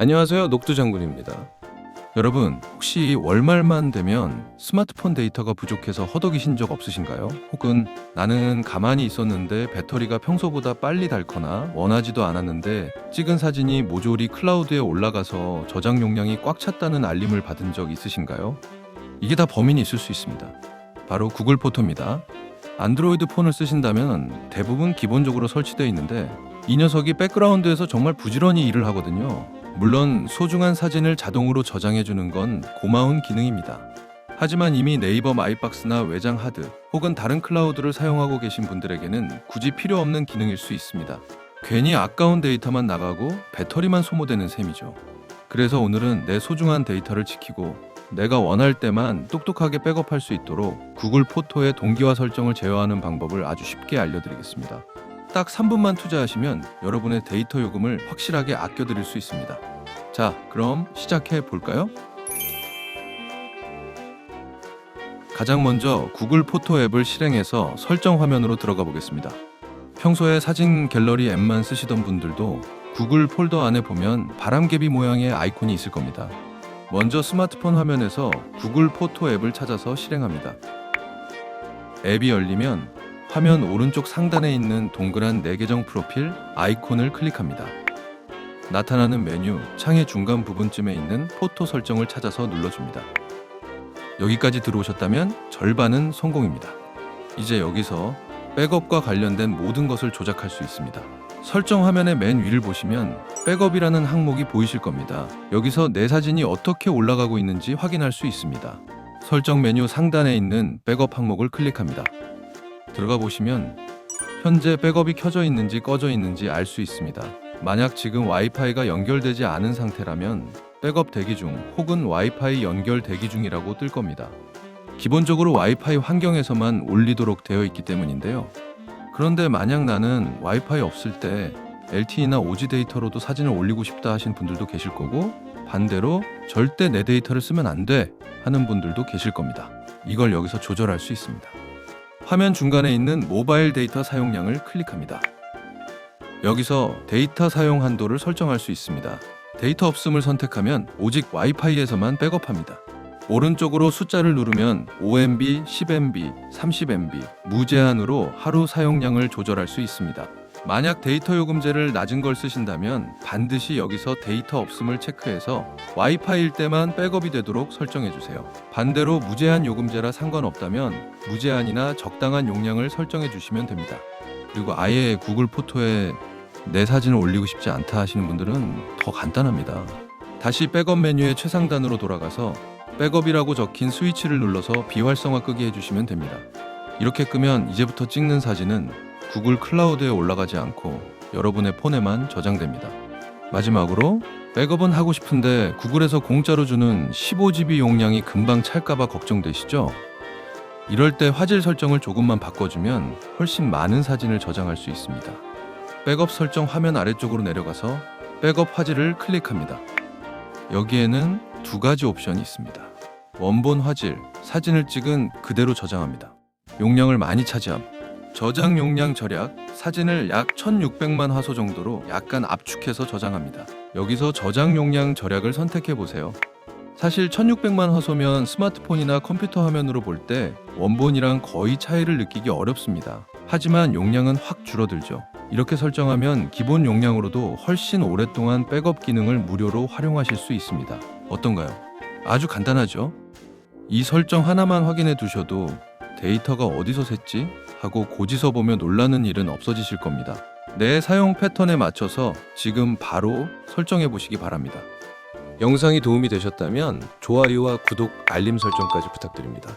안녕하세요. 녹두 장군입니다. 여러분, 혹시 월말만 되면 스마트폰 데이터가 부족해서 허덕이신 적 없으신가요? 혹은 나는 가만히 있었는데 배터리가 평소보다 빨리 닳거나 원하지도 않았는데 찍은 사진이 모조리 클라우드에 올라가서 저장 용량이 꽉 찼다는 알림을 받은 적 있으신가요? 이게 다 범인이 있을 수 있습니다. 바로 구글 포토입니다. 안드로이드 폰을 쓰신다면 대부분 기본적으로 설치되어 있는데 이 녀석이 백그라운드에서 정말 부지런히 일을 하거든요. 물론 소중한 사진을 자동으로 저장해 주는 건 고마운 기능입니다. 하지만 이미 네이버 마이박스나 외장 하드 혹은 다른 클라우드를 사용하고 계신 분들에게는 굳이 필요 없는 기능일 수 있습니다. 괜히 아까운 데이터만 나가고 배터리만 소모되는 셈이죠. 그래서 오늘은 내 소중한 데이터를 지키고 내가 원할 때만 똑똑하게 백업할 수 있도록 구글 포토의 동기화 설정을 제어하는 방법을 아주 쉽게 알려드리겠습니다. 딱 3분만 투자하시면 여러분의 데이터 요금을 확실하게 아껴드릴 수 있습니다. 자, 그럼 시작해 볼까요? 가장 먼저 구글 포토 앱을 실행해서 설정 화면으로 들어가 보겠습니다. 평소에 사진 갤러리 앱만 쓰시던 분들도 구글 폴더 안에 보면 바람개비 모양의 아이콘이 있을 겁니다. 먼저 스마트폰 화면에서 구글 포토 앱을 찾아서 실행합니다. 앱이 열리면 화면 오른쪽 상단에 있는 동그란 내 계정 프로필 아이콘을 클릭합니다. 나타나는 메뉴 창의 중간 부분쯤에 있는 포토 설정을 찾아서 눌러줍니다. 여기까지 들어오셨다면 절반은 성공입니다. 이제 여기서 백업과 관련된 모든 것을 조작할 수 있습니다. 설정 화면의 맨 위를 보시면 백업이라는 항목이 보이실 겁니다. 여기서 내 사진이 어떻게 올라가고 있는지 확인할 수 있습니다. 설정 메뉴 상단에 있는 백업 항목을 클릭합니다. 들어가 보시면 현재 백업이 켜져 있는지 꺼져 있는지 알 수 있습니다. 만약 지금 와이파이가 연결되지 않은 상태라면 백업 대기 중 혹은 와이파이 연결 대기 중이라고 뜰 겁니다. 기본적으로 와이파이 환경에서만 올리도록 되어 있기 때문인데요. 그런데 만약 나는 와이파이 없을 때 LTE나 OG 데이터로도 사진을 올리고 싶다 하신 분들도 계실 거고 반대로 절대 내 데이터를 쓰면 안 돼 하는 분들도 계실 겁니다. 이걸 여기서 조절할 수 있습니다. 화면 중간에 있는 모바일 데이터 사용량을 클릭합니다. 여기서 데이터 사용 한도를 설정할 수 있습니다. 데이터 없음을 선택하면 오직 와이파이에서만 백업합니다. 오른쪽으로 숫자를 누르면 5MB, 10MB, 30MB 무제한으로 하루 사용량을 조절할 수 있습니다. 만약 데이터 요금제를 낮은 걸 쓰신다면 반드시 여기서 데이터 없음을 체크해서 와이파이일 때만 백업이 되도록 설정해 주세요. 반대로 무제한 요금제라 상관없다면 무제한이나 적당한 용량을 설정해 주시면 됩니다. 그리고 아예 구글 포토에 내 사진을 올리고 싶지 않다 하시는 분들은 더 간단합니다. 다시 백업 메뉴의 최상단으로 돌아가서 백업이라고 적힌 스위치를 눌러서 비활성화 끄게 해주시면 됩니다. 이렇게 끄면 이제부터 찍는 사진은 구글 클라우드에 올라가지 않고 여러분의 폰에만 저장됩니다. 마지막으로 백업은 하고 싶은데 구글에서 공짜로 주는 15GB 용량이 금방 찰까봐 걱정되시죠? 이럴 때 화질 설정을 조금만 바꿔주면 훨씬 많은 사진을 저장할 수 있습니다. 백업 설정 화면 아래쪽으로 내려가서 백업 화질을 클릭합니다. 여기에는 두 가지 옵션이 있습니다. 원본 화질, 사진을 찍은 그대로 저장합니다. 용량을 많이 차지함. 저장 용량 절약, 사진을 약 1600만 화소 정도로 약간 압축해서 저장합니다. 여기서 저장 용량 절약을 선택해 보세요. 사실 1600만 화소면 스마트폰이나 컴퓨터 화면으로 볼 때 원본이랑 거의 차이를 느끼기 어렵습니다. 하지만 용량은 확 줄어들죠. 이렇게 설정하면 기본 용량으로도 훨씬 오랫동안 백업 기능을 무료로 활용하실 수 있습니다. 어떤가요? 아주 간단하죠? 이 설정 하나만 확인해 두셔도 데이터가 어디서 샜지? 하고 고지서 보며 놀라는 일은 없어지실 겁니다. 내 사용 패턴에 맞춰서 지금 바로 설정해 보시기 바랍니다. 영상이 도움이 되셨다면 좋아요와 구독, 알림 설정까지 부탁드립니다.